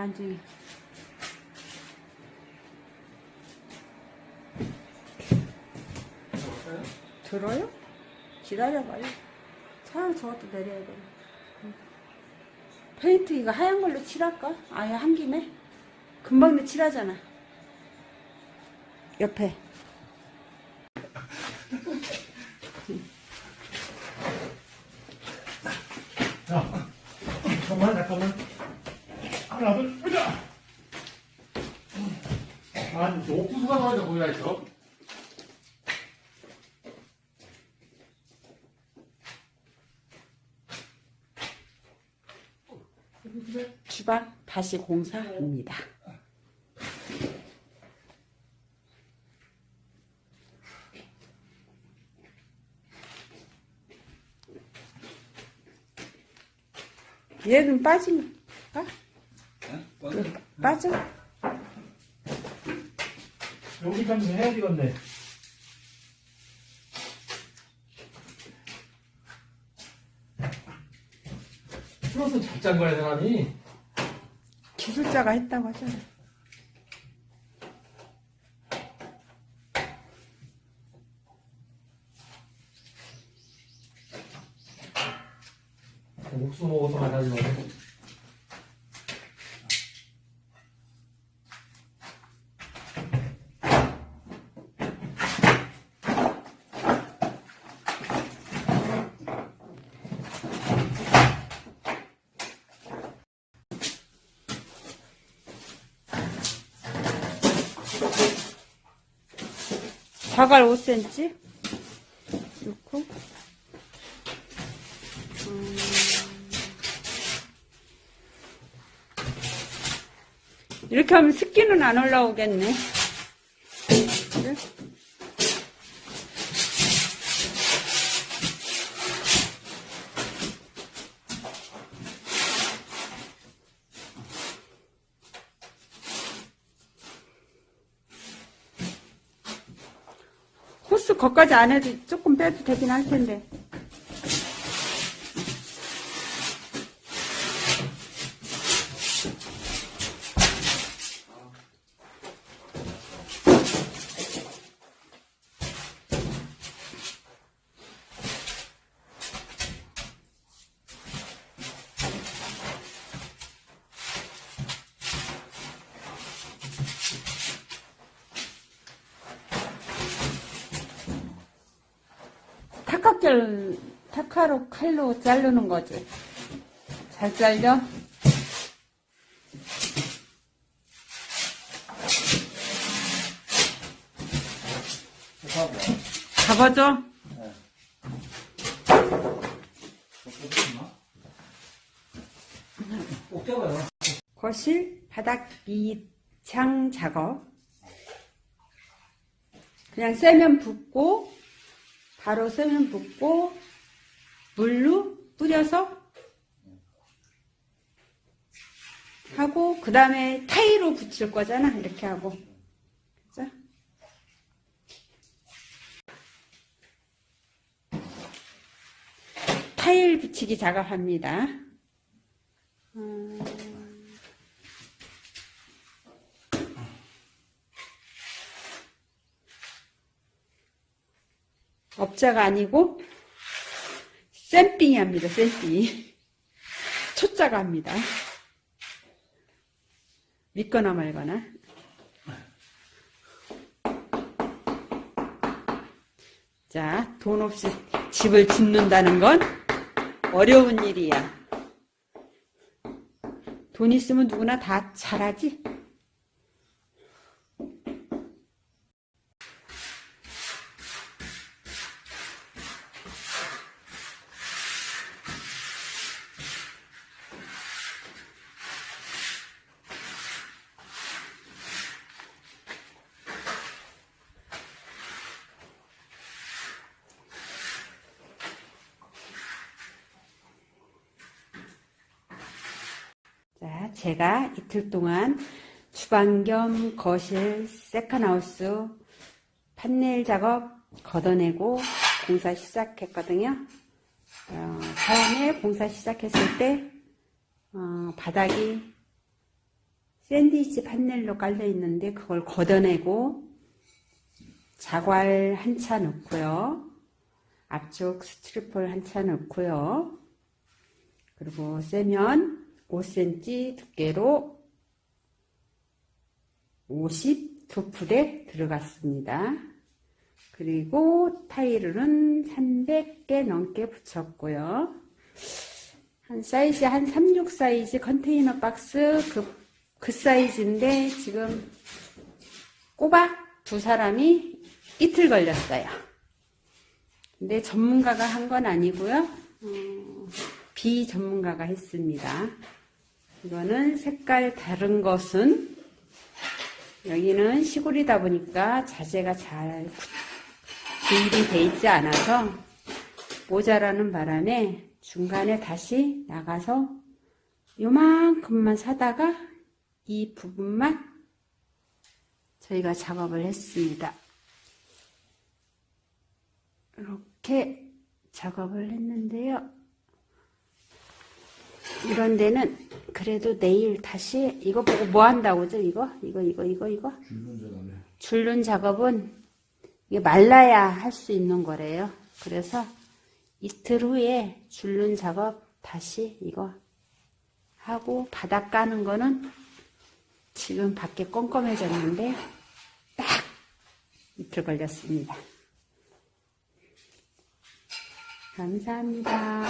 나중에. 들어요? 기다려봐요. 차 저것도 내려야 돼. 페인트 이거 하얀 걸로 칠할까? 아예 한 김에? 금방 내 칠하잖아. 옆에. 자, 잠깐만, 잠깐만. 하나, 둘, 보자. 아니, 옥수수가 나와야 거기다 있어. 주방 다시 공사합니다. 얘는 빠지면 빠? 그, 빠져? 여기 좀 해야 되겠네. 플러스 잘짠 거야, 사람이. 기술자가 했다고 하잖아. 옥수 먹어서 만나지 말고. 자갈 5cm 넣고. 음, 이렇게 하면 습기는 안 올라오겠네. 거기까지 안 해도 조금 빼도 되긴 할 텐데. 타카결, 타카로 칼로 자르는 거지. 잘 잘려? 잡아줘. 거실 바닥 미창 작업. 그냥 쇠면 붓고, 바로 쇠면 붓고, 물로 뿌려서 하고, 그 다음에 타일로 붙일 거잖아. 이렇게 하고. 그죠? 타일 붙이기 작업합니다. 음. 업자가 아니고 쌤삥이 합니다. 쌤삥. 초짜가 합니다. 믿거나 말거나. 자, 돈 없이 집을 짓는다는 건 어려운 일이야. 돈 있으면 누구나 다 잘하지? 자, 제가 이틀 동안 주방 겸 거실 세컨하우스 판넬 작업 걷어내고 공사 시작했거든요. 어, 처음에 공사 시작했을 때 어, 바닥이 샌드위치 판넬로 깔려 있는데 그걸 걷어내고 자괄 한 차 넣고요. 앞쪽 스트리폴 한 차 넣고요. 그리고 쇠면 5cm 두께로 52풀에 들어갔습니다. 그리고 타일은 300개 넘게 붙였고요. 한 사이즈 한 36 사이즈 컨테이너 박스 그, 그 사이즈인데 지금 꼬박 두 사람이 이틀 걸렸어요. 근데 전문가가 한 건 아니고요. 어, 비전문가가 했습니다. 이거는 색깔 다른 것은 여기는 시골이다 보니까 자재가 잘 구입이 돼 있지 않아서 모자라는 바람에 중간에 다시 나가서 요만큼만 사다가 이 부분만 저희가 작업을 했습니다. 이렇게 작업을 했는데요. 이런 데는 그래도 내일 다시 이거 보고 뭐 한다고죠? 이거? 이거, 이거, 이거, 이거? 줄눈 작업은 이게 말라야 할 수 있는 거래요. 그래서 이틀 후에 줄눈 작업 다시 이거 하고 바닥 까는 거는 지금 밖에 껌껌해졌는데 딱 이틀 걸렸습니다. 감사합니다.